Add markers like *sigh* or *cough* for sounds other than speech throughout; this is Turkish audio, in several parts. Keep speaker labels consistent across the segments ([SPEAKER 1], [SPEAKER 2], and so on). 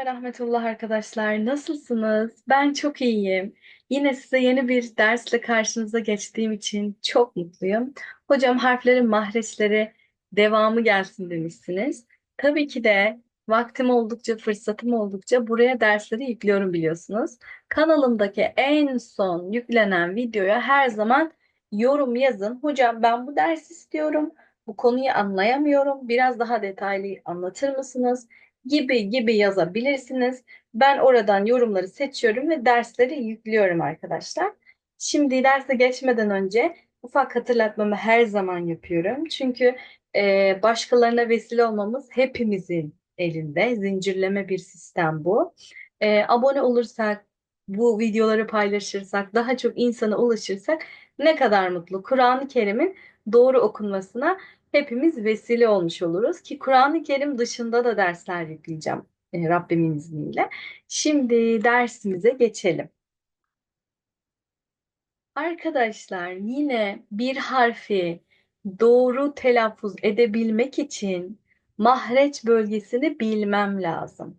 [SPEAKER 1] ve rahmetullah arkadaşlar. Nasılsınız? Ben çok iyiyim. Yine size yeni bir dersle karşınıza geçtiğim için çok mutluyum. Hocam harflerin mahreçleri devamı gelsin demişsiniz. Tabii ki de vaktim oldukça, fırsatım oldukça buraya dersleri yüklüyorum biliyorsunuz. Kanalımdaki en son yüklenen videoya her zaman yorum yazın. Hocam ben bu dersi istiyorum. Bu konuyu anlayamıyorum. Biraz daha detaylı anlatır mısınız? Gibi gibi yazabilirsiniz. Ben oradan yorumları seçiyorum ve dersleri yüklüyorum arkadaşlar. Şimdi derse geçmeden önce ufak hatırlatmamı her zaman yapıyorum. Çünkü e, başkalarına vesile olmamız hepimizin elinde. Zincirleme bir sistem bu. E, abone olursak, bu videoları paylaşırsak, daha çok insana ulaşırsak ne kadar mutlu. Kur'an-ı Kerim'in doğru okunmasına hepimiz vesile olmuş oluruz ki Kur'an-ı Kerim dışında da dersler yükleyeceğim e, Rabbimin izniyle. Şimdi dersimize geçelim. Arkadaşlar yine bir harfi doğru telaffuz edebilmek için mahreç bölgesini bilmem lazım.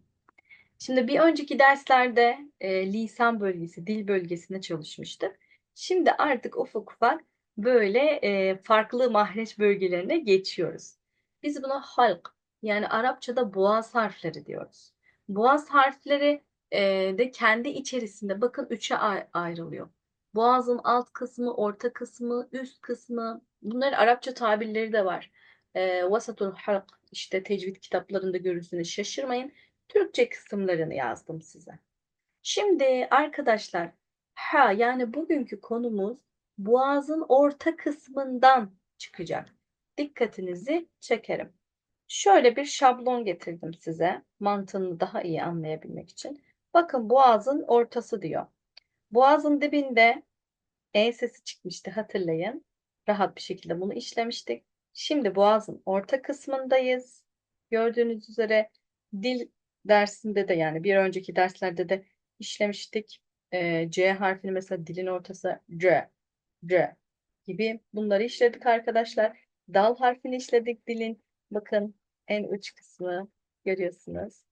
[SPEAKER 1] Şimdi bir önceki derslerde e, lisan bölgesi, dil bölgesine çalışmıştık. Şimdi artık ufak ufak böyle e, farklı mahreç bölgelerine geçiyoruz. Biz buna halk yani Arapçada boğaz harfleri diyoruz. Boğaz harfleri e, de kendi içerisinde bakın üçe ayrılıyor. Boğazın alt kısmı, orta kısmı, üst kısmı. Bunların Arapça tabirleri de var. E, vasatul halk işte tecvid kitaplarında görürsünüz şaşırmayın. Türkçe kısımlarını yazdım size. Şimdi arkadaşlar ha yani bugünkü konumuz boğazın orta kısmından çıkacak. Dikkatinizi çekerim. Şöyle bir şablon getirdim size mantığını daha iyi anlayabilmek için. Bakın boğazın ortası diyor. Boğazın dibinde E sesi çıkmıştı hatırlayın. Rahat bir şekilde bunu işlemiştik. Şimdi boğazın orta kısmındayız. Gördüğünüz üzere dil dersinde de yani bir önceki derslerde de işlemiştik. E, C harfini mesela dilin ortası C, C gibi bunları işledik arkadaşlar. Dal harfini işledik dilin. Bakın en uç kısmı görüyorsunuz.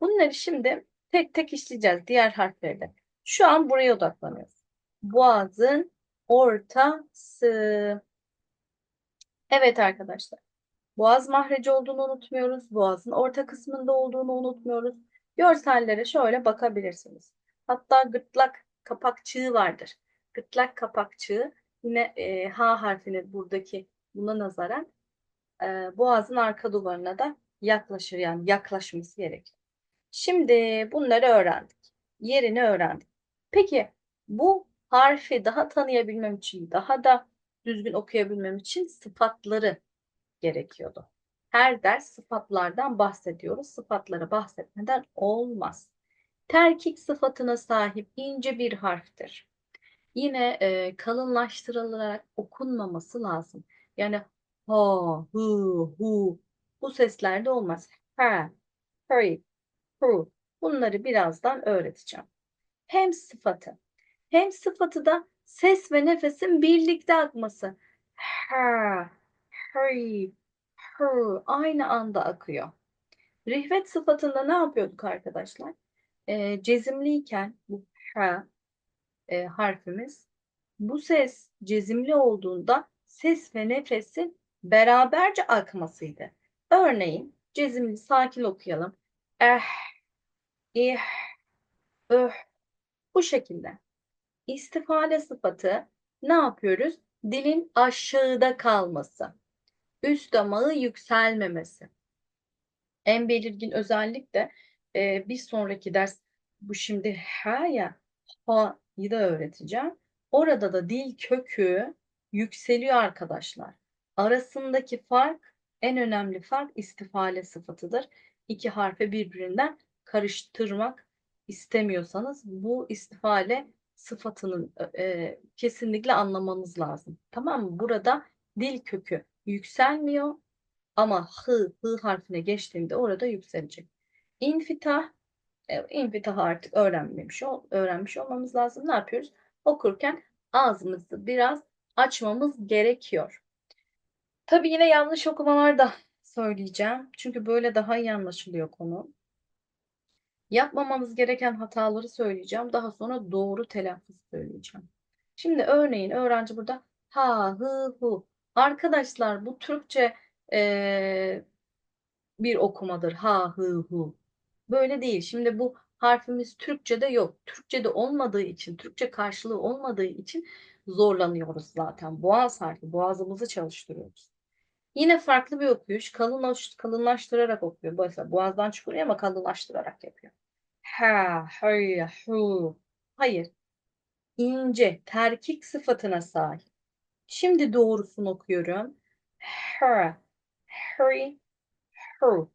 [SPEAKER 1] Bunları şimdi tek tek işleyeceğiz diğer harflerle. Şu an buraya odaklanıyoruz. Boğazın ortası. Evet arkadaşlar. Boğaz mahreci olduğunu unutmuyoruz. Boğazın orta kısmında olduğunu unutmuyoruz. Görsellere şöyle bakabilirsiniz. Hatta gırtlak kapakçığı vardır. Gırtlak kapakçığı yine e, H harfini buradaki buna nazaran e, boğazın arka duvarına da yaklaşır yani yaklaşması gerekir. Şimdi bunları öğrendik. Yerini öğrendik. Peki bu harfi daha tanıyabilmem için, daha da düzgün okuyabilmem için sıfatları gerekiyordu. Her ders sıfatlardan bahsediyoruz. Sıfatları bahsetmeden olmaz. Terkik sıfatına sahip ince bir harftir. Yine e, kalınlaştırılarak okunmaması lazım. Yani ha, hı, hu bu seslerde olmaz. Ha, hurry, hu. Bunları birazdan öğreteceğim. Hem sıfatı. Hem sıfatı da ses ve nefesin birlikte akması. Ha, hurry, hu aynı anda akıyor. Rihvet sıfatında ne yapıyorduk arkadaşlar? E, cezimliyken bu ha e, harfimiz bu ses cezimli olduğunda ses ve nefesin beraberce akmasıydı. Örneğin cezimli sakin okuyalım. Eh, ih, öh. Bu şekilde. İstifade sıfatı ne yapıyoruz? Dilin aşağıda kalması. Üst damağı yükselmemesi. En belirgin özellik de e, bir sonraki ders bu şimdi ha ya ha'yı da öğreteceğim. Orada da dil kökü yükseliyor arkadaşlar. Arasındaki fark en önemli fark istifale sıfatıdır. İki harfe birbirinden karıştırmak istemiyorsanız bu istifale sıfatının e, kesinlikle anlamanız lazım. Tamam mı? Burada dil kökü yükselmiyor ama hı, hı harfine geçtiğinde orada yükselecek. İnfitah, e, infitah artık öğrenmemiş, öğrenmiş olmamız lazım. Ne yapıyoruz? Okurken ağzımızı biraz açmamız gerekiyor. Tabii yine yanlış okumalar da söyleyeceğim. Çünkü böyle daha iyi anlaşılıyor konu. Yapmamamız gereken hataları söyleyeceğim. Daha sonra doğru telaffuz söyleyeceğim. Şimdi örneğin öğrenci burada ha, hı, hu. Arkadaşlar bu Türkçe eee, bir okumadır. Ha, hı, hu. Böyle değil. Şimdi bu harfimiz Türkçe'de yok. Türkçe'de olmadığı için, Türkçe karşılığı olmadığı için zorlanıyoruz zaten. Boğaz harfi, boğazımızı çalıştırıyoruz. Yine farklı bir okuyuş. Kalınlaş, kalınlaştırarak okuyor. Mesela boğazdan çıkıyor ama kalınlaştırarak yapıyor. Ha, hay, hu. Hayır. İnce, terkik sıfatına sahip. Şimdi doğrusunu okuyorum. Her, hurry, hu.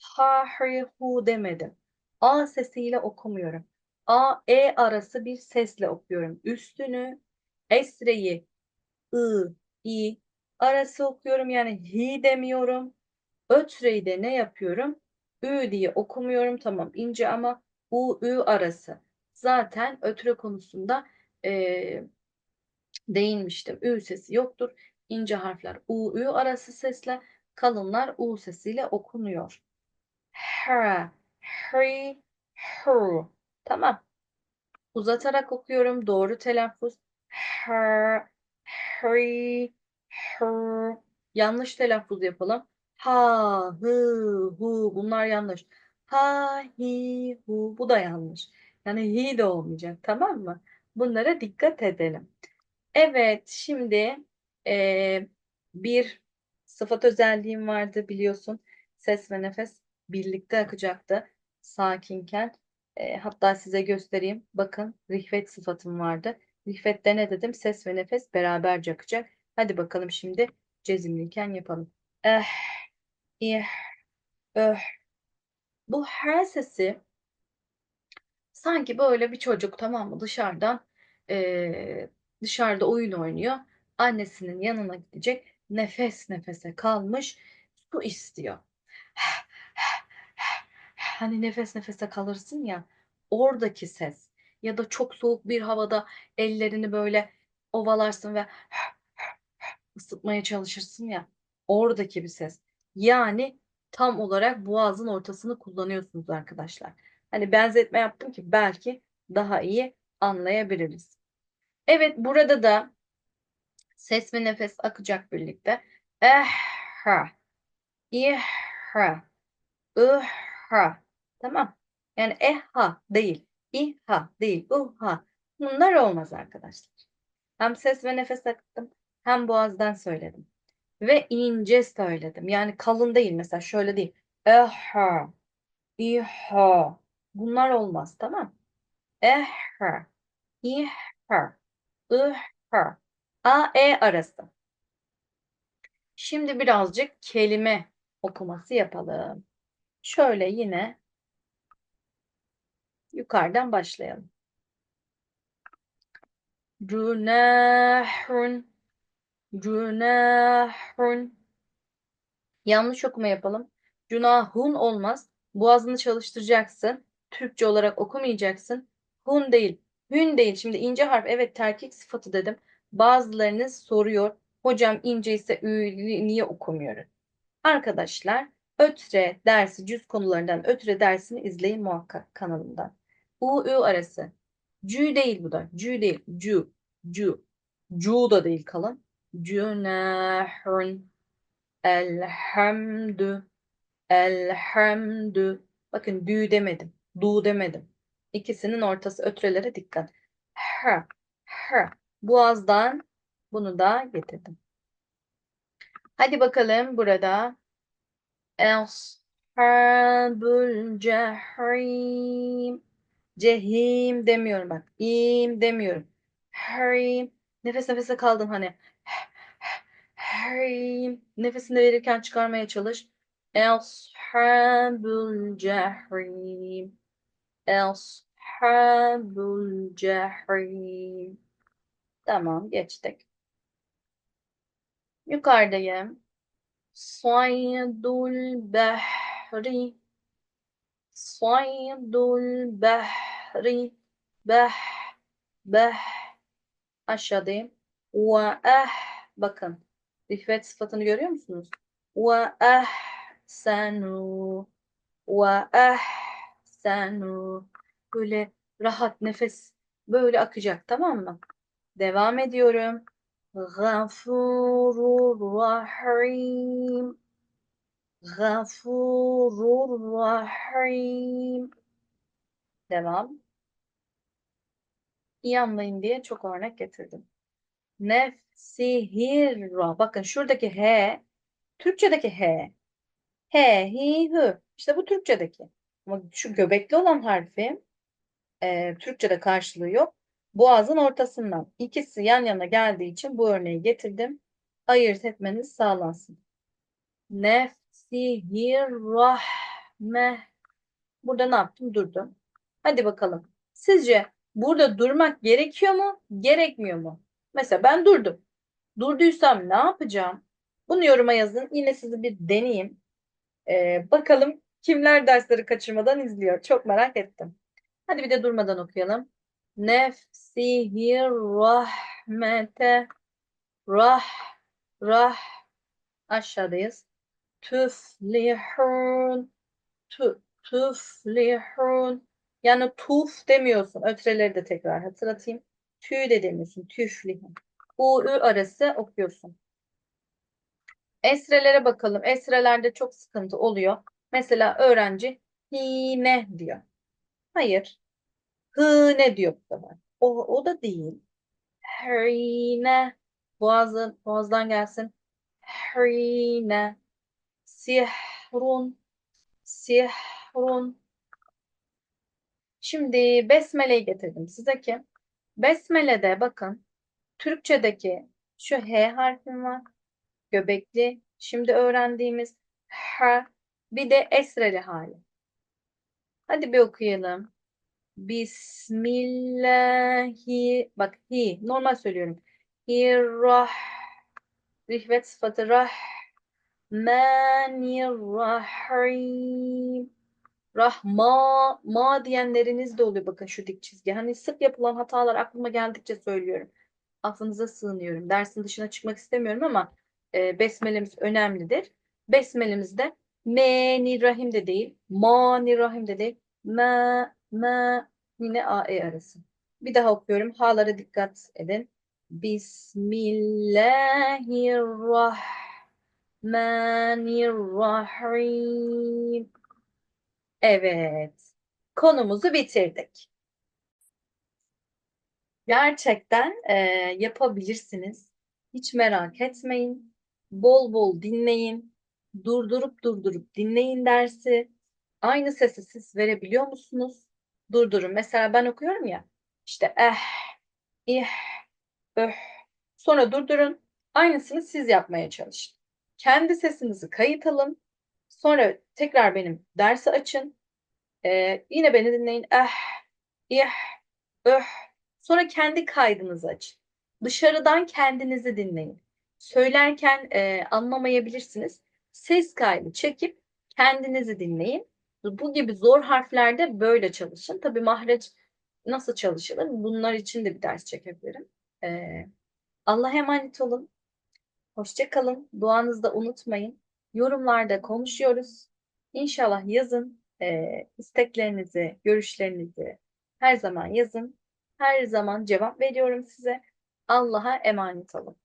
[SPEAKER 1] Bak. Ha, hurry, hu demedim. A sesiyle okumuyorum. A, E arası bir sesle okuyorum. Üstünü, esreyi, ı, i arası okuyorum. Yani hi demiyorum. Ötreyi de ne yapıyorum? Ü diye okumuyorum. Tamam ince ama u, ü arası. Zaten ötre konusunda e, değinmiştim. Ü sesi yoktur. İnce harfler u, ü arası sesle, kalınlar u sesiyle okunuyor. Her, hurry, hur. Tamam. Uzatarak okuyorum. Doğru telaffuz. Her, hurry, hur. Yanlış telaffuz yapalım. Ha, hı, hu. Bunlar yanlış. Ha, hi, hu. Bu da yanlış. Yani hi de olmayacak. Tamam mı? Bunlara dikkat edelim. Evet, şimdi eee, bir sıfat özelliğim vardı biliyorsun. Ses ve nefes birlikte akacaktı sakinken. Eee, hatta size göstereyim. Bakın rihvet sıfatım vardı. Rihvette ne dedim? Ses ve nefes beraberce akacak. Hadi bakalım şimdi cezimliyken yapalım. Eh, ih, öh. Bu her sesi Sanki böyle bir çocuk tamam mı dışarıdan eee, dışarıda oyun oynuyor. Annesinin yanına gidecek. Nefes nefese kalmış. Su istiyor. Hani nefes nefese kalırsın ya. Oradaki ses ya da çok soğuk bir havada ellerini böyle ovalarsın ve *laughs* ısıtmaya çalışırsın ya. Oradaki bir ses. Yani tam olarak boğazın ortasını kullanıyorsunuz arkadaşlar. Hani benzetme yaptım ki belki daha iyi anlayabiliriz. Evet burada da ses ve nefes akacak birlikte. Ehha, ihha, ihha. Tamam. Yani ehha değil, ihha değil, uha. Bunlar olmaz arkadaşlar. Hem ses ve nefes aktım hem boğazdan söyledim. Ve ince söyledim. Yani kalın değil mesela şöyle değil. Ehha, ihha. Bunlar olmaz tamam. Ehha, ihha, ihha. A, E arası. Şimdi birazcık kelime okuması yapalım. Şöyle yine yukarıdan başlayalım. Cünahun, cünahun. Yanlış okuma yapalım. Cünahun olmaz. Boğazını çalıştıracaksın. Türkçe olarak okumayacaksın. Hun değil. Hün değil. Şimdi ince harf. Evet terkik sıfatı dedim. Bazılarınız soruyor. Hocam ince ise ü niye okumuyorum? Arkadaşlar ötre dersi cüz konularından ötre dersini izleyin muhakkak kanalımdan. U ü arası. Cü değil bu da. Cü değil. Cü. Cü. Cu da değil kalın. Cünahun. Elhamdü. Elhamdü. Bakın dü demedim. Du demedim. İkisinin ortası ötrelere dikkat. H. H. Boğazdan bunu da getirdim. Hadi bakalım burada. Ashabul cehim. Cehim demiyorum bak. İm demiyorum. Harim. Nefes nefese kaldım hani. Harim. Nefesini verirken çıkarmaya çalış. Ashabul cehim. Ashabul cehim. Tamam geçtik. Yukarıdayım. Saydul behri. Saydul behri. Beh. Beh. Aşağıdayım. Ve eh. Bakın. Rifvet sıfatını görüyor musunuz? Ve ehsenu. Ve eh ahsenu. Böyle rahat nefes böyle akacak tamam mı? Devam ediyorum. Gafurur rahim. Gafurur rahim. Devam. İyi anlayın diye çok örnek getirdim. Nefsihirra. Bakın şuradaki H, Türkçedeki H. He, hi, hü. İşte bu Türkçedeki. Ama şu göbekli olan harfi e, Türkçe'de karşılığı yok. Boğazın ortasından. İkisi yan yana geldiği için bu örneği getirdim. Ayırt etmeniz sağlansın. Nefsihirrahme. Burada ne yaptım? Durdum. Hadi bakalım. Sizce burada durmak gerekiyor mu? Gerekmiyor mu? Mesela ben durdum. Durduysam ne yapacağım? Bunu yoruma yazın. Yine sizi bir deneyeyim. Ee, bakalım kimler dersleri kaçırmadan izliyor. Çok merak ettim. Hadi bir de durmadan okuyalım. Nefsihir rahmete rah rah aşağıdayız. Tüflihun tü, tüflihun yani tuf demiyorsun. Ötreleri de tekrar hatırlatayım. Tü de demiyorsun. Tüflihun. U, ü arası okuyorsun. Esrelere bakalım. Esrelerde çok sıkıntı oluyor. Mesela öğrenci hine diyor. Hayır. Hıne diyor bu sefer. O, o da değil. Hine. Boğazın, boğazdan gelsin. Hine. Sihrun. Sihrun. Şimdi besmeleyi getirdim size ki. Besmele'de bakın. Türkçedeki şu H harfim var. Göbekli. Şimdi öğrendiğimiz H. Bir de esreli hali. Hadi bir okuyalım. Bismillahi bak hi normal söylüyorum. Hirrah rihvet sıfatı rah manirrahim rahma ma diyenleriniz de oluyor bakın şu dik çizgi. Hani sık yapılan hatalar aklıma geldikçe söylüyorum. Affınıza sığınıyorum. Dersin dışına çıkmak istemiyorum ama e, besmelemiz önemlidir. Besmelemizde menirrahim de değil, manirrahim de değil, ma ma yine a e arası. Bir daha okuyorum. Ha'lara dikkat edin. Bismillahirrahmanirrahim. Evet. Konumuzu bitirdik. Gerçekten e, yapabilirsiniz. Hiç merak etmeyin. Bol bol dinleyin. Durdurup durdurup dinleyin dersi. Aynı sesi siz verebiliyor musunuz? Durdurun. Mesela ben okuyorum ya. İşte eh, ih, öh. Sonra durdurun. Aynısını siz yapmaya çalışın. Kendi sesinizi kayıt alın. Sonra tekrar benim dersi açın. Ee, yine beni dinleyin. Eh, ih, öh. Sonra kendi kaydınızı açın. Dışarıdan kendinizi dinleyin. Söylerken e, anlamayabilirsiniz. Ses kaydı çekip kendinizi dinleyin. Bu gibi zor harflerde böyle çalışın. Tabii mahreç nasıl çalışılır? Bunlar için de bir ders çekebilirim. Ee, Allah'a emanet olun. Hoşça kalın. Duanızı da unutmayın. Yorumlarda konuşuyoruz. İnşallah yazın. Ee, isteklerinizi, görüşlerinizi her zaman yazın. Her zaman cevap veriyorum size. Allah'a emanet olun.